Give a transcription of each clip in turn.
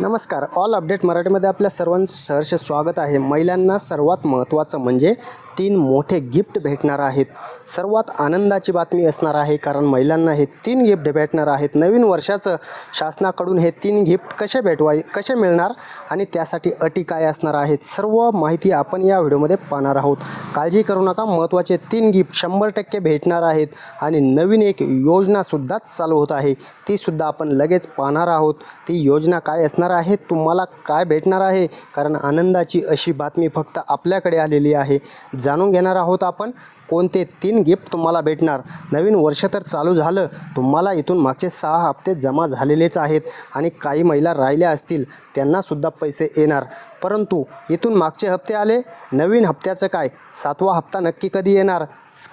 नमस्कार. All update मराठीमध्ये आपल्या सर्वांचं सहर्ष स्वागत आहे. महिलांना सर्वात महत्त्वाचं म्हणजे तीन मोठे गिफ्ट भेटणार आहेत. सर्वात आनंदाची बातमी असणार आहे कारण महिलांना हे तीन गिफ्ट भेटणार आहेत. नवीन वर्षाचं शासनाकडून हे तीन गिफ्ट कसे भेटवाय कसे मिळणार आणि त्यासाठी अटी काय असणार आहेत? सर्व माहिती आपण या व्हिडिओमध्ये पाहणार आहोत. काळजी करू नका महत्त्वाचे तीन गिफ्ट शंभर टक्के भेटणार आहेत आणि नवीन एक योजनासुद्धा चालू होत आहे. तीसुद्धा आपण लगेच पाहणार आहोत. ती योजना काय असणार आहे? तुम्हाला काय भेटणार आहे? कारण आनंदाची अशी बातमी फक्त आपल्याकडे आलेली आहे. जाणून घेणार आहोत आपण कोणते तीन गिफ्ट तुम्हाला भेटणार. नवीन वर्ष तर चालू झालं तुम्हाला इथून मागचे सहा हप्ते जमा झालेलेच आहेत आणि काही महिला राहिल्या असतील त्यांनासुद्धा पैसे येणार. परंतु इथून मागचे हप्ते आले नवीन हप्त्याचं काय? सातवा हप्ता नक्की कधी येणार?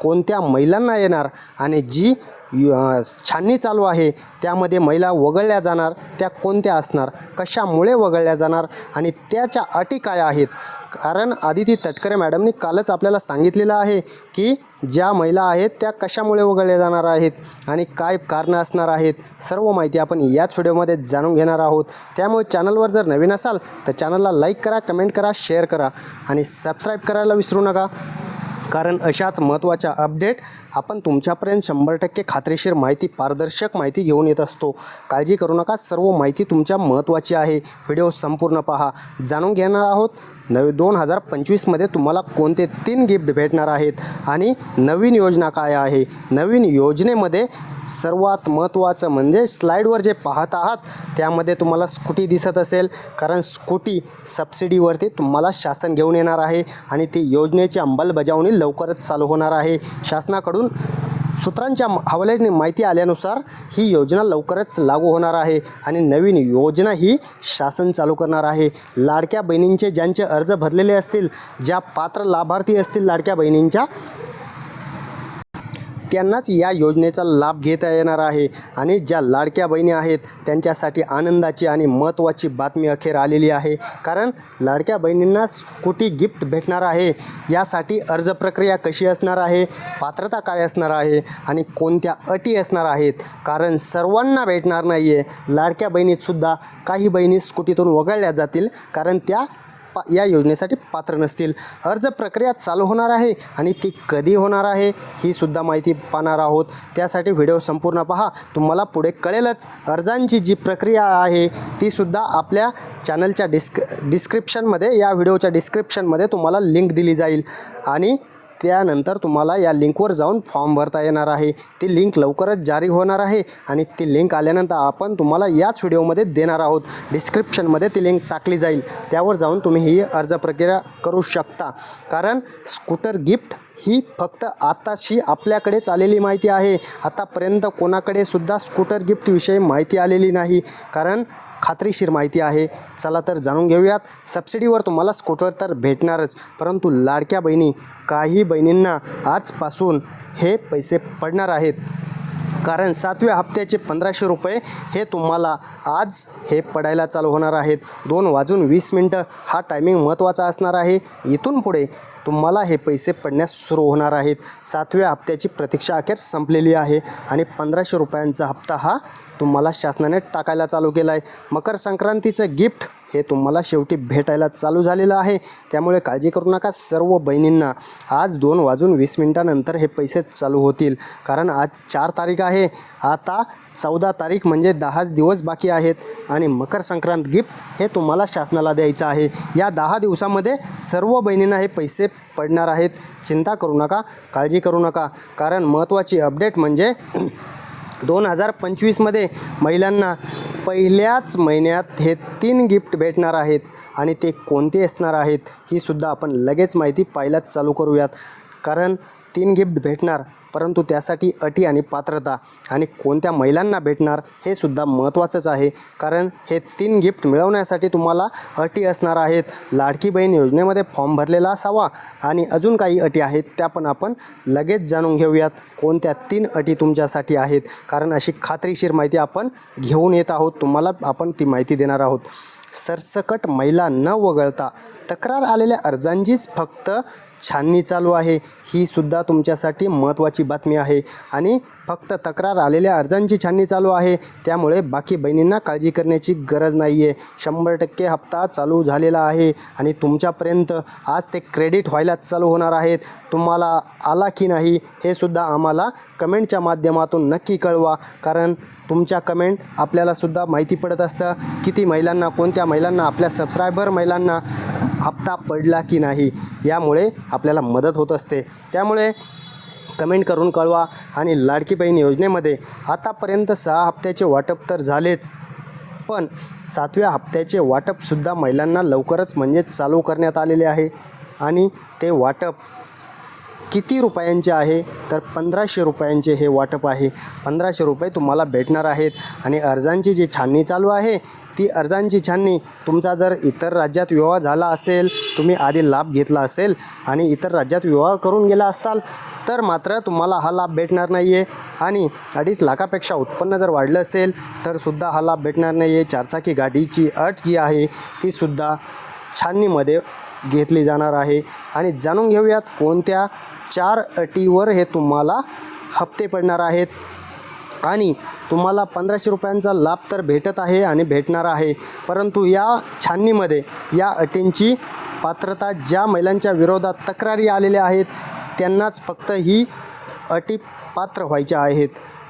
कोणत्या महिलांना येणार? आणि जी छाननी चालू आहे त्यामध्ये महिला वगळल्या जाणार त्या कोणत्या असणार? कशामुळे वगळल्या जाणार? आणि त्याच्या अटी काय आहेत? कारण आदिती तटकरे मॅडमनी कालच आपल्याला सांगितलेलं आहे की ज्या महिला आहेत त्या कशामुळे वगळल्या जाणार आहेत आणि काय कारणं असणार आहेत सर्व माहिती आपण याच व्हिडिओमध्ये जाणून घेणार आहोत. त्यामुळे चॅनलवर जर नवीन असाल तर चॅनलला लाईक करा कमेंट करा शेअर करा आणि सबस्क्राईब करायला विसरू नका. कारण अशाच महत्त्वाच्या अपडेट आपण तुमच्यापर्यंत शंभर टक्के खात्रीशीर माहिती पारदर्शक माहिती घेऊन येत असतो. काळजी करू नका सर्व माहिती तुमच्या महत्त्वाची आहे. व्हिडिओ संपूर्ण पहा. जाणून घेणार आहोत नवी दोन हजार पंचवीसमध्ये तुम्हाला कोणते तीन गिफ्ट भेटणार आहेत? आणि नवीन योजना काय आहे? नवीन योजनेमध्ये सर्वात महत्त्वाचं म्हणजे स्लाईडवर जे पाहत आहात त्यामध्ये तुम्हाला स्कूटी दिसत असेल. कारण स्कूटी सबसिडीवरती तुम्हाला शासन घेऊन येणार आहे आणि ती योजनेची अंमलबजावणी लवकरच चालू होणार आहे. शासनाकडून सूत्रांच्या हवाल्याने माहिती आल्यानुसार ही योजना लवकरच लागू होणार आहे आणि नवीन योजना ही शासन चालू करणार आहे. लाडक्या बहिणींचे ज्यांचे अर्ज भरलेले असतील ज्या पात्र लाभार्थी असतील लाडक्या बहिणींच्या त्यांनाच या योजनेचा लाभ घेता येणार आहे. आणि ज्या लाडक्या बहिणी आहेत त्यांच्यासाठी आनंदाची आणि महत्त्वाची बातमी अखेर आलेली आहे. कारण लाडक्या बहिणींना स्कूटी गिफ्ट भेटणार आहे यासाठी अर्ज प्रक्रिया कशी असणार आहे पात्रता काय असणार आहे आणि कोणत्या अटी असणार आहेत? कारण सर्वांना भेटणार नाही आहे लाडक्या बहिणीतसुद्धा काही बहिणी स्कूटीतून वगळल्या जातील. कारण त्या पा या योजनेसाठी पात्र नसतील. अर्ज प्रक्रिया चालू होणार आहे आणि ती कधी होणार आहे ही सुद्धा माहिती पाहणार आहोत. त्यासाठी व्हिडिओ संपूर्ण पहा. तुम्हाला पुढे कळेलच. अर्जांची जी प्रक्रिया आहे ती सुद्धा आपल्या चॅनलच्या डिस्क डिस्क्रिप्शनमध्ये या व्हिडिओच्या डिस्क्रिप्शनमध्ये तुम्हाला लिंक दिली जाईल. आणि त्यानंतर तुम्हाला या लिंकवर जाऊन फॉर्म भरता येणार आहे. ती लिंक लवकरच जारी होणार आहे आणि ती लिंक आल्यानंतर आपण तुम्हाला याच व्हिडिओमध्ये देणार आहोत. डिस्क्रिप्शनमध्ये ती लिंक टाकली जाईल. त्यावर जाऊन तुम्ही ही अर्ज प्रक्रिया करू शकता. कारण स्कूटर गिफ्ट ही फक्त आताशी आपल्याकडेच आलेली माहिती आहे. आतापर्यंत कोणाकडे सुद्धा स्कूटर गिफ्टविषयी माहिती आलेली नाही. कारण खात्रीशीर माहिती आहे. चला तर जाणून घेऊयात. सबसिडीवर तुम्हाला स्कूटर तर भेटणारच. परंतु लाडक्या बहिणी काही बहिणींना आजपासून हे पैसे पडणार आहेत. कारण सातव्या हप्त्याचे पंधराशे रुपये हे तुम्हाला आज हे पडायला चालू होणार आहेत. दोन वाजून वीस मिनटं हा टायमिंग महत्त्वाचा असणार आहे. इथून पुढे तुम्हाला हे पैसे पडण्यास सुरू होणार आहेत. सातव्या हप्त्याची प्रतीक्षा अखेर संपलेली आहे आणि पंधराशे रुपयांचा हप्ता हा तुम्हाला शासनाने टाकायला चालू केला आहे मकर संक्रांतीचं गिफ्ट हे तुम्हाला शेवटी भेटायला चालू झालेलं आहे. त्यामुळे काळजी करू नका सर्व बहिणींना. आज दोन वाजून वीस मिनटानंतर हे पैसे चालू होतील. कारण आज चार तारीख आहे. आता चौदा तारीख म्हणजे दहाच दिवस बाकी आहेत. आणि मकर संक्रांत गिफ्ट हे तुम्हाला शासनाला द्यायचं आहे. या दहा दिवसामध्ये सर्व बहिणींना हे पैसे पडणार आहेत. चिंता करू नका काळजी करू नका. कारण महत्त्वाची अपडेट म्हणजे दोन हजार पंचवीसमध्ये महिलांना पहिल्याच महिन्यात हे तीन गिफ्ट भेटणार आहेत आणि ते कोणते असणार आहेत ही सुद्धा आपण लगेच माहिती पाहायलाच चालू करूयात. कारण तीन गिफ्ट भेटणार परंतु त्यासाठी अटी आणि पात्रता आणि कोणत्या महिलांना भेटणार हे सुद्धा महत्त्वाचंच आहे. कारण हे तीन गिफ्ट मिळवण्यासाठी तुम्हाला अटी असणार आहेत. लाडकी बहीण योजनेमध्ये फॉर्म भरलेला असावा आणि अजून काही अटी आहेत त्या पण आपण लगेच जाणून घेऊयात. कोणत्या तीन अटी तुमच्यासाठी आहेत? कारण अशी खात्रीशीर माहिती आपण घेऊन येत आहोत. तुम्हाला आपण ती माहिती देणार आहोत. सरसकट महिला न वगळता तक्रार आलेल्या अर्जांचीच फक्त छाननी चालू आहे. ही सुद्धा तुमच्यासाठी महत्त्वाची बातमी आहे. आणि फक्त तक्रार आलेल्या अर्जांची छाननी चालू आहे. त्यामुळे बाकी बहिणींना काळजी करण्याची गरज नाही आहे शंभर टक्के हप्ता चालू झालेला आहे. आणि तुमच्यापर्यंत आज ते क्रेडिट व्हायला चालू होणार आहेत. तुम्हाला आला की नाही हे सुद्धा आम्हाला कमेंटच्या माध्यमातून नक्की कळवा. कारण तुमच्या कमेंट आपल्यालासुद्धा माहिती पडत असतं. किती महिलांना कोणत्या महिलांना आपल्या सबस्क्रायबर महिलांना हप्ता पडला की नाही यामुळे आपल्याला मदत होत असते. त्यामुळे कमेंट करून कळवा आणि लाडकी बहीण योजनेमध्ये आतापर्यंत सहा हप्त्याचे वाटप तर झालेच पण सातव्या हप्त्याचे वाटपसुद्धा महिलांना लवकरच म्हणजेच चालू करण्यात आलेले आहे. आणि ते वाटप किती रुपयांचे आहे? तर पंधराशे रुपयांचे हे वाटप आहे. पंधराशे रुपये तुम्हाला भेटणार आहेत आणि अर्जांची जी छाननी चालू आहे ती अर्जांची छाननी. तुमचा जर इतर राज्यात विवाह झाला असेल तुम्ही आधी लाभ घेतला असेल आणि इतर राज्यात विवाह करून गेला असताल तर मात्र तुम्हाला हा लाभ भेटणार नाही आहे आणि अडीच लाखापेक्षा उत्पन्न जर वाढलं असेल तर सुद्धा हा लाभ भेटणार नाही आहे चारचाकी गाडीची अट जी आहे ती सुद्धा छाननीमध्ये घेतली जाणार आहे. आणि जाणून घेऊयात कोणत्या चार अटीवर हे तुम्हाला हप्ते पडणार आहेत. आणि तुम्हाला पंधराशे रुपयांचा लाभ तर भेटत आहे आणि भेटणार आहे. परंतु या छाननीमध्ये या अटींची पात्रता ज्या महिलांच्या विरोधात तक्रारी आलेल्या आहेत त्यांनाच फक्त ही अटी पात्र व्हायच्या आहेत.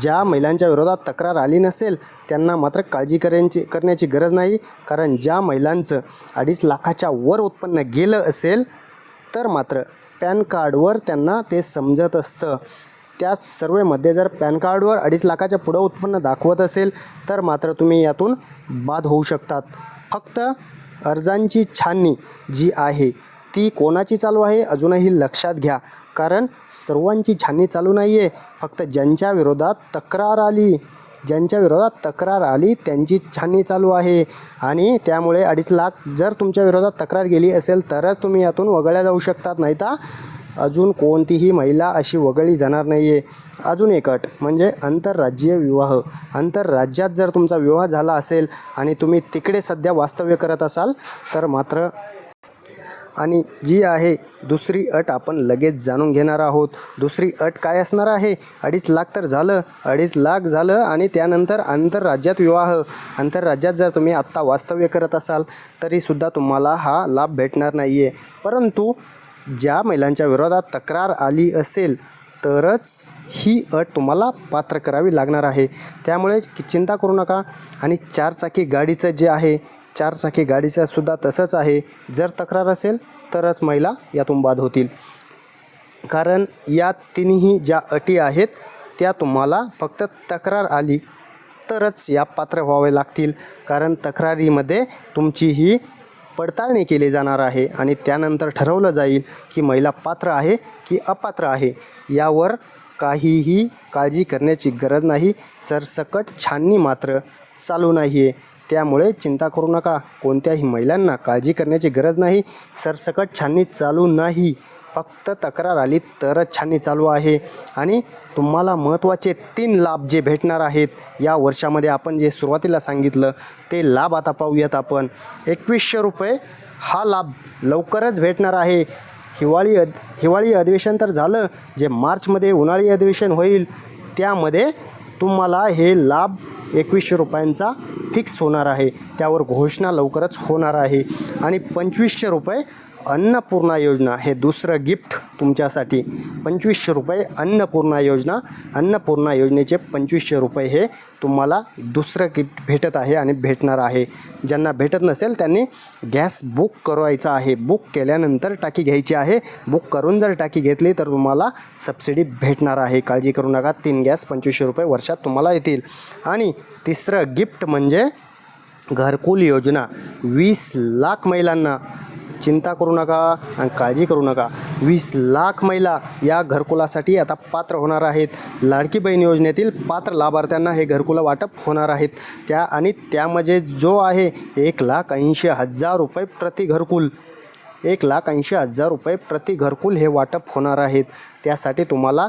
ज्या महिलांच्या विरोधात तक्रार आली नसेल त्यांना मात्र काळजी करायची करण्याची गरज नाही. कारण ज्या महिलांचं अडीच लाखाच्या वर उत्पन्न गेलं असेल तर मात्र पॅन कार्डवर त्यांना ते समजत असतं. त्या सर्वेमध्ये जर पॅन कार्डवर अडीच लाखाच्या पुढं उत्पन्न दाखवत असेल तर मात्र तुम्ही यातून बाद होऊ शकतात. फक्त अर्जांची छाननी जी आहे ती कोणाची चालू आहे अजूनही लक्षात घ्या. कारण सर्वांची छाननी चालू नाही आहे फक्त ज्यांच्या विरोधात तक्रार आली ज्यांच्या विरोधात तक्रार आली त्यांची छाननी चालू आहे. आणि त्यामुळे अडीच लाख जर तुमच्या विरोधात तक्रार गेली असेल तरच तुम्ही यातून वगळल्या जाऊ शकतात. नाही तर अजून कोणतीही महिला अशी वगळली जाणार नाही आहे अजून एक अट म्हणजे आंतरराज्यीय विवाह. आंतरराज्यात जर तुमचा विवाह झाला असेल आणि तुम्ही तिकडे सध्या वास्तव्य करत असाल तर मात्र आणि जी आहे दुसरी अट आपण लगेच जाणून घेणार आहोत. दुसरी अट काय असणार आहे? अडीच लाख तर झालं. अडीच लाख झालं आणि त्यानंतर आंतरराज्यात विवाह. आंतरराज्यात जर तुम्ही आत्ता वास्तव्य करत असाल तरीसुद्धा तुम्हाला हा लाभ भेटणार नाही आहे परंतु ज्या महिलांच्या विरोधात तक्रार आली असेल तरच ही अट तुम्हाला पात्र करावी लागणार आहे. त्यामुळे चिंता करू नका. आणि चारचाकी गाडीचं जे आहे चारचाकी गाडीचं सुद्धा तसंच आहे. जर तक्रार असेल तरच महिला यातून बाद होतील. कारण या तिन्ही ज्या अटी आहेत त्या तुम्हाला फक्त तक्रार आली तरच या पात्र व्हावे लागतील. कारण तक्रारीमध्ये तुमची ही पडताळणी केली जाणार आहे आणि त्यानंतर ठरवलं जाईल की महिला पात्र आहे की अपात्र आहे. यावर काहीही काळजी करण्याची गरज नाही. सरसकट छाननी मात्र चालू नाही आहे त्यामुळे चिंता करू नका. कोणत्याही महिलांना काळजी करण्याची गरज नाही. सरसकट छाननी चालू नाही. फक्त तक्रार आली तरच छाननी चालू आहे. आणि तुम्हाला महत्त्वाचे तीन लाभ जे भेटणार आहेत या वर्षामध्ये आपण जे सुरुवातीला सांगितलं ते लाभ आता पाहूयात आपण. एकवीसशे रुपये हा लाभ लवकरच भेटणार आहे. हिवाळी अध हिवाळी अधिवेशन तर झालं जे मार्चमध्ये उन्हाळी अधिवेशन होईल त्यामध्ये तुम्हाला हे लाभ एकवीसशे रुपयांचा फिक्स होणार आहे. त्यावर घोषणा लवकरच होणार आहे. आणि पंचवीसशे रुपये अन्नपूर्णा योजना हे दुसरं गिफ्ट तुमच्यासाठी. पंचवीसशे रुपये अन्नपूर्णा योजना. अन्नपूर्णा योजनेचे पंचवीसशे रुपये हे तुम्हाला दुसरं गिफ्ट भेटत आहे आणि भेटणार आहे. ज्यांना भेटत नसेल त्यांनी गॅस बुक करायचा आहे. बुक केल्यानंतर टाकी घ्यायची आहे. बुक करून जर टाकी घेतली तर तुम्हाला सबसिडी भेटणार आहे. काळजी करू नका. तीन गॅस पंचवीसशे रुपये वर्षात तुम्हाला येतील. आणि तिसरं गिफ्ट म्हणजे घरकुल योजना. वीस लाख महिलांना चिंता करू नका आणि काळजी करू नका. वीस लाख महिला या घरकुलासाठी आता पात्र होणार आहेत. लाडकी बहीण योजनेतील पात्र लाभार्थ्यांना हे घरकुलं वाटप होणार आहेत. त्या आणि त्यामध्ये जो आहे एक लाख ऐंशी हजार रुपये प्रति घरकुल. एक लाख ऐंशी हजार रुपये प्रति घरकुल हे वाटप होणार आहेत. त्यासाठी तुम्हाला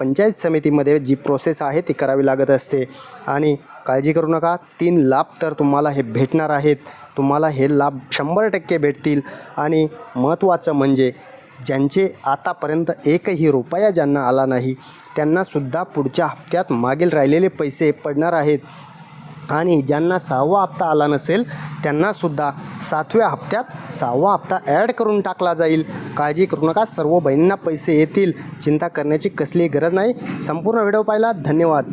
पंचायत समितीमध्ये जी प्रोसेस आहे ती करावी लागत असते. आणि काळजी करू नका तीन लाभ तर तुम्हाला हे भेटणार आहेत. तुम्हाला हे लाभ शंभर टक्के भेटतील. आणि महत्त्वाचं म्हणजे ज्यांचे आतापर्यंत एकही रुपया ज्यांना आला नाही त्यांनासुद्धा पुढच्या हप्त्यात मागील राहिलेले पैसे पडणार आहेत. आणि ज्यांना सहावा हप्ता आला नसेल त्यांनासुद्धा सातव्या हप्त्यात सहावा हप्ता ॲड करून टाकला जाईल. काळजी करू नका सर्व बहिणींना पैसे येतील. चिंता करण्याची कसलीही गरज नाही. संपूर्ण व्हिडिओ पाहिला धन्यवाद.